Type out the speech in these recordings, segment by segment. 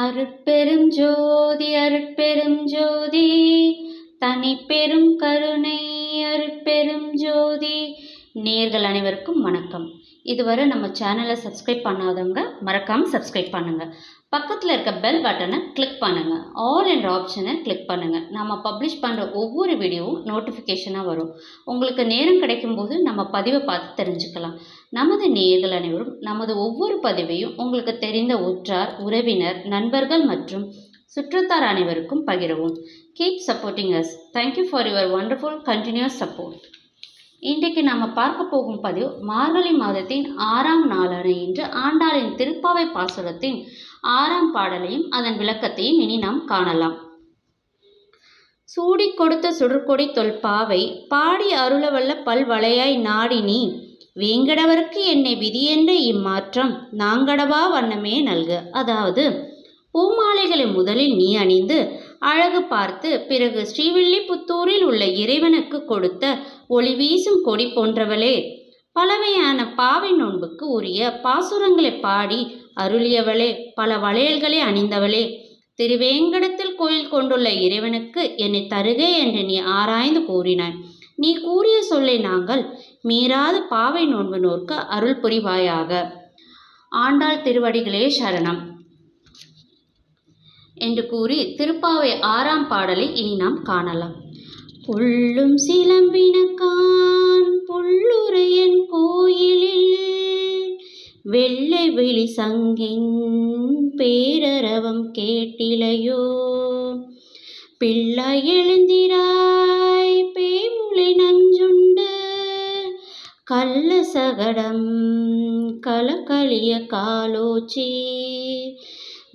அருட்பெரும் ஜோதி அருட்பெரும் ஜோதி. தனிப்பெரும் கருணை அருட்பெரும் ஜோதி. நேர்கள் அனைவருக்கும் வணக்கம். இதுவரை நம்ம சேனலை சப்ஸ்கிரைப் பண்ணாதவங்க மறக்காமல் சப்ஸ்கிரைப் பண்ணுங்கள் பக்கத்தில் இருக்க பெல் பட்டனை கிளிக் பண்ணுங்கள் ஆல் என்ற ஆப்ஷனை கிளிக் பண்ணுங்கள் நம்ம பப்ளிஷ் பண்ணுற ஒவ்வொரு வீடியோவும் நோட்டிஃபிகேஷனாக வரும். உங்களுக்கு நேரம் கிடைக்கும்போது நம்ம பதிவை பார்த்து தெரிஞ்சுக்கலாம். நமது நேயர்கள் அனைவரும் நமது ஒவ்வொரு பதிவையும் உங்களுக்கு தெரிந்த உற்றார் உறவினர் நண்பர்கள் மற்றும் சுற்றத்தார் அனைவருக்கும் பகிரவும். Keep supporting us thank you for your wonderful continuous support இன்றைக்கு நாம் பார்க்க போகும் பதிவு மார்கழி மாதத்தின் ஆறாம் நாளான இன்று ஆண்டாளின் திருப்பாவை பாசுரத்தின் ஆறாம் பாடலையும் அதன் விளக்கத்தையும் இனி நாம் காணலாம். சூடி கொடுத்த சுடற்கொடி தொல்பாவை பாடி அருளவல்ல பல்வளையாய் நாடி நீ வேங்கடவர்க்கு என்னை விதியென்ற இம்மாற்றம் நாங்கடவா வண்ணமே நல்க. அதாவது பூமாலைகளை முதலில் நீ அணிந்து அழகு பார்த்து பிறகு ஸ்ரீவில்லிபுத்தூரில் உள்ள இறைவனுக்கு கொடுத்த ஒளி வீசும் கொடி போன்றவளே. பலவையான பாவை நோன்புக்கு உரிய பாசுரங்களை பாடி அருளியவளே பல வளையல்களை அணிந்தவளே. திருவேங்கடத்தில் கோயில் கொண்டுள்ள இறைவனுக்கு என்னை தருகே என்று நீ ஆராய்ந்து கூறினாய். நீ கூறிய சொல்லை நாங்கள் மீறாத பாவை நோன்பு நோக்க அருள் புரிவாயாக. ஆண்டாள் திருவடிகளே சரணம். என்று கூறி திருப்பாவை ஆறாம் பாடலை இனி நாம் காணலாம். புள்ளும் சிலம்பினக்கான் புள்ளுரையன் கோயிலில் வெள்ளை வெளி சங்கின் பேரரவம் கேட்டிலையோ. பிள்ளை எழுந்திரார் நஞ்சுண்டு. கள்ள சகடம் கலக்களிய காலோச்சி.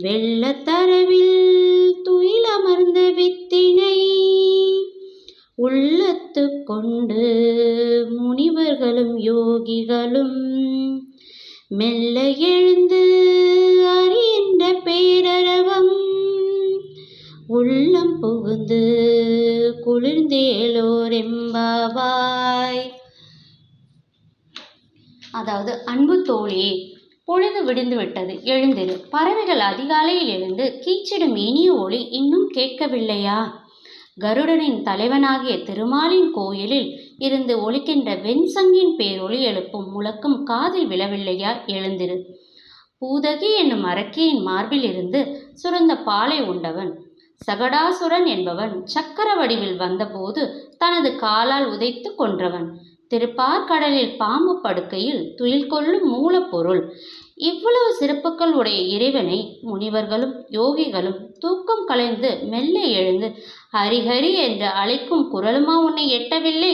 வெள்ளத்தரவில் துயிலமர்ந்த வித்தினை. உள்ளத்து கொண்டு முனிவர்களும் யோகிகளும் மெல்ல எழுந்து அறிந்த பேரரவம். உள்ளம் புகுந்து குளிர்ந்தேலோரெம் குளிர்ந்தேலோரெம்பாவாய் அதாவது அன்பு தோழி பொழுது விடிந்து விட்டது எழுந்திரு பறவைகள் அதிகாலையில் எழுந்து கீச்சிடும் இனிய ஒளி இன்னும் கேட்கவில்லையா? கருடனின் தலைவனாகிய திருமாலின் கோயிலில் இருந்து ஒலிக்கின்ற வெண்சங்கின் பேரொளி எழுப்பும் முழக்கம் காதில் விழவில்லையா? எழுந்திரு. பூதகி என்னும் அரக்கியின் மார்பில் இருந்து சுரந்த பாலை உண்டவன் சகடாசுரன் என்பவன் சக்கர வடிவில் வந்தபோது தனது காலால் உதைத்து கொன்றவன். திருப்பார்கடலில் பாம்பு படுக்கையில் துயில் கொள்ளும் மூலப்பொருள். இவ்வளவு சிறப்புகள் உடைய இறைவனை முனிவர்களும் யோகிகளும் தூக்கம் கலைந்து மெல்ல எழுந்து ஹரிஹரி என்று அழைக்கும் குரலுமா உன்னை எட்டவில்லை?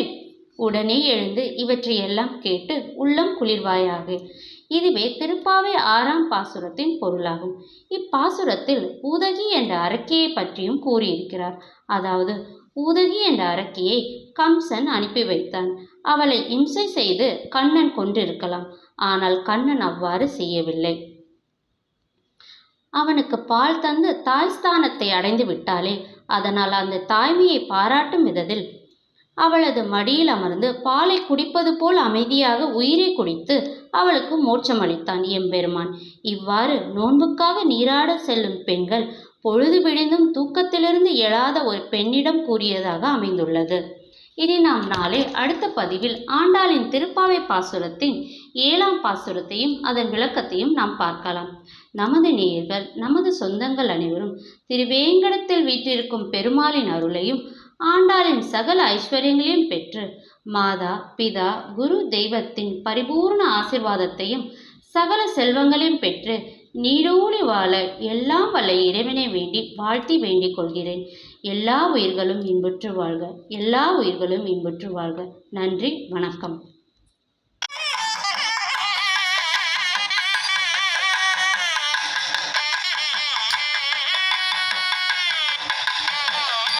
உடனே எழுந்து இவற்றையெல்லாம் கேட்டு உள்ளம் குளிர்வாயாக. இதுவே திருப்பாவை ஆறாம் பாசுரத்தின் பொருளாகும். இப்பாசுரத்தில் ஊதகி என்ற அரக்கியை பற்றியும் கூறியிருக்கிறார். அதாவது ஊதகி என்ற அரக்கியை கம்சன் அனுப்பி வைத்தான். அவளை இம்சை செய்து கண்ணன் கொண்டிருக்கலாம். ஆனால் கண்ணன் அவ்வாறு செய்யவில்லை. அவனுக்கு பால் தந்து தாய் ஸ்தானத்தை அடைந்து விட்டாலே அதனால் அந்த தாய்மையை பாராட்டும் விதத்தில் அவளது மடியில் அமர்ந்து பாலை குடிப்பது போல் அமைதியாக உயிரை குடித்து அவளுக்கு மோட்சம் அளித்தான் எம்பெருமான். இவ்வாறு நோன்புக்காக நீராட செல்லும் பெண்கள் பொழுது விடிந்தும் தூக்கத்திலிருந்து எழாத ஒரு பெண்ணிடம் கூறியதாக அமைந்துள்ளது. இனி நாம் நாளை அடுத்த பதிவில் ஆண்டாளின் திருப்பாவை பாசுரத்தின் ஏழாம் பாசுரத்தையும் அதன் விளக்கத்தையும் நாம் பார்க்கலாம். நமது நேயர்கள் நமது சொந்தங்கள் அனைவரும் திருவேங்கடத்தில் வீற்றிருக்கும் பெருமாளின் அருளையும் ஆண்டாளின் சகல ஐஸ்வர்யங்களையும் பெற்று மாதா பிதா குரு தெய்வத்தின் பரிபூர்ண ஆசிர்வாதத்தையும் சகல செல்வங்களையும் பெற்று நீடோடி வாழ எல்லாம் வல்ல இறைவனை வேண்டி வாழ்த்தி வேண்டிக் கொள்கிறேன். எல்லா உயிர்களும் இன்புற்று வாழ்க. எல்லா உயிர்களும் இன்புற்று வாழ்க. நன்றி. வணக்கம்.